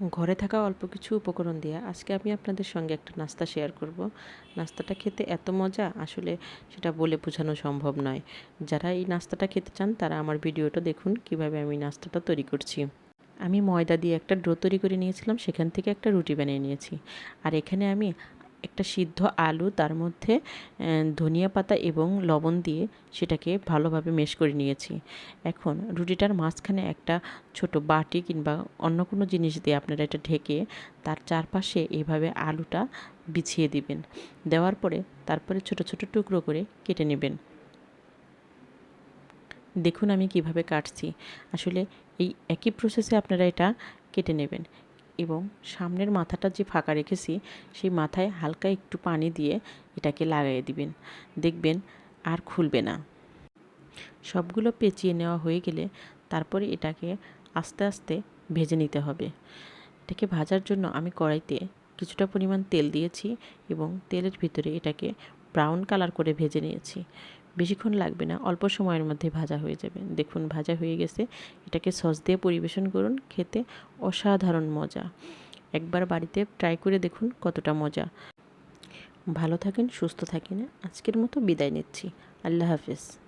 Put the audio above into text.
ঘরে থাকা অল্প কিছু উপকরণ দিয়ে আজকে আমি আপনাদের সঙ্গে একটা নাস্তা শেয়ার করব। নাস্তাটা খেতে এত মজা, আসলে সেটা বলে বোঝানো সম্ভব নয়। যারা এই নাস্তাটা খেতে চান, তারা আমার ভিডিওটা দেখুন, কীভাবে আমি নাস্তাটা তৈরি করছি। আমি ময়দা দিয়ে একটা ড্রো তৈরি করে নিয়েছিলাম, সেখান থেকে একটা রুটি বানিয়ে নিয়েছি। আর এখানে আমি একটা সিদ্ধ আলু, তার মধ্যে ধনিয়া পাতা এবং লবণ দিয়ে সেটাকে ভালোভাবে মেশ করে নিয়েছি। এখন রুটিটার মাঝখানে একটা ছোট বাটি কিংবা অন্য কোনো জিনিস দিয়ে আপনারা এটা ঢেকে তার চারপাশে এইভাবে আলুটা বিছিয়ে দিবেন। দেওয়ার পরে তারপরে ছোট ছোট টুকরো করে কেটে নেবেন। দেখুন আমি কীভাবে কাটছি। আসলে এই একই প্রসেসে আপনারা এটা কেটে নেবেন। এবং সামনের মাথাটা যে ফাঁকা রেখেছি, সেই মাথায় হালকা একটু পানি দিয়ে এটাকে লাগাই দিবেন। দেখবেন আর খুলবে না। সবগুলো পেঁচিয়ে নেওয়া হয়ে গেলে তারপরে এটাকে আস্তে আস্তে ভেজে নিতে হবে। এটাকে ভাজার জন্য আমি কড়াইতে কিছুটা পরিমাণ তেল দিয়েছি এবং তেলের ভিতরে এটাকে ব্রাউন কালার করে ভেজে নিয়েছি। বেশিক্ষণ লাগবে না, অল্প সময়ের মধ্যে ভাজা হয়ে যাবে। দেখুন, ভাজা হয়ে গেছে। এটাকে সস দিয়ে পরিবেশন করুন, খেতে অসাধারণ মজা। একবার বাড়িতে ট্রাই করে দেখুন কতটা মজা। ভালো থাকেন, সুস্থ থাকেন। আজকের মতো বিদায় নিচ্ছি। আল্লাহ হাফেজ।